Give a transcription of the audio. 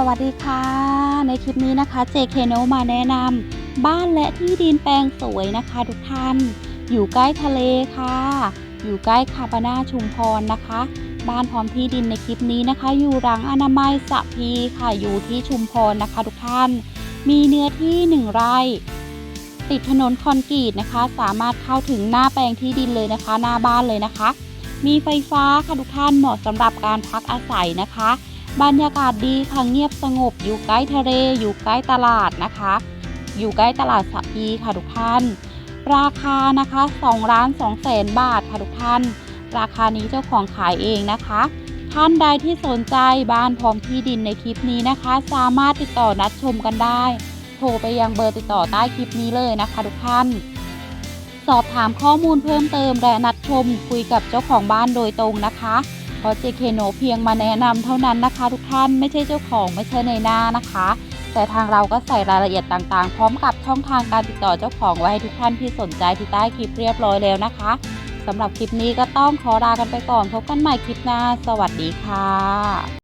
สวัสดีค่ะ ในคลิปนี้นะคะ JK No มาแนะนำบ้านและที่ดินแปลงสวยนะคะทุกท่าน อยู่ใกล้ทะเลค่ะ อยู่ใกล้คาบานาชุมพรนะคะ บ้านพร้อมที่ดินในคลิปนี้นะคะ อยู่หลังอนามัยสะพีค่ะอยู่ที่ชุมพรนะคะทุกท่าน มีเนื้อที่หนึ่งไร่ ติดถนนคอนกรีตนะคะ สามารถเข้าถึงหน้าแปลงที่ดินเลยนะคะ หน้าบ้านเลยนะคะ มีไฟฟ้าค่ะทุกท่านเหมาะสำหรับการพักอาศัยนะคะ บรรยากาศดีค่ะเงียบสงบ อยู่ใกล้ทะเล อยู่ใกล้ตลาดนะคะ อยู่ใกล้ตลาดสัพีค่ะทุกท่าน ราคานะคะ2ล้าน2แสนบาทค่ะทุกท่าน ราคานี้เจ้าของขายเองนะคะ ท่านใดที่สนใจบ้านพร้อมที่ดินในคลิปนี้นะคะ สามารถติดต่อนัดชมกันได้ โทรไปยังเบอร์ติดต่อใต้คลิปนี้เลยนะคะทุกท่าน สอบถามข้อมูลเพิ่มเติมและนัดชมคุยกับเจ้าของบ้านโดยตรงนะคะ เพราะ JK No เพียงมาแนะนำเท่านั้นนะคะ ทุกท่านไม่ใช่เจ้าของไม่ใช่ในหน้านะคะ แต่ทางเราก็ใส่รายละเอียดต่างๆ พร้อมกับช่องทางการติดต่อเจ้าของไว้ให้ทุกท่านที่สนใจที่ใต้คลิปเรียบร้อยแล้วนะคะสำหรับคลิปนี้ก็ต้องขอลากันไปก่อนพบกันใหม่คลิปหน้า สวัสดีค่ะ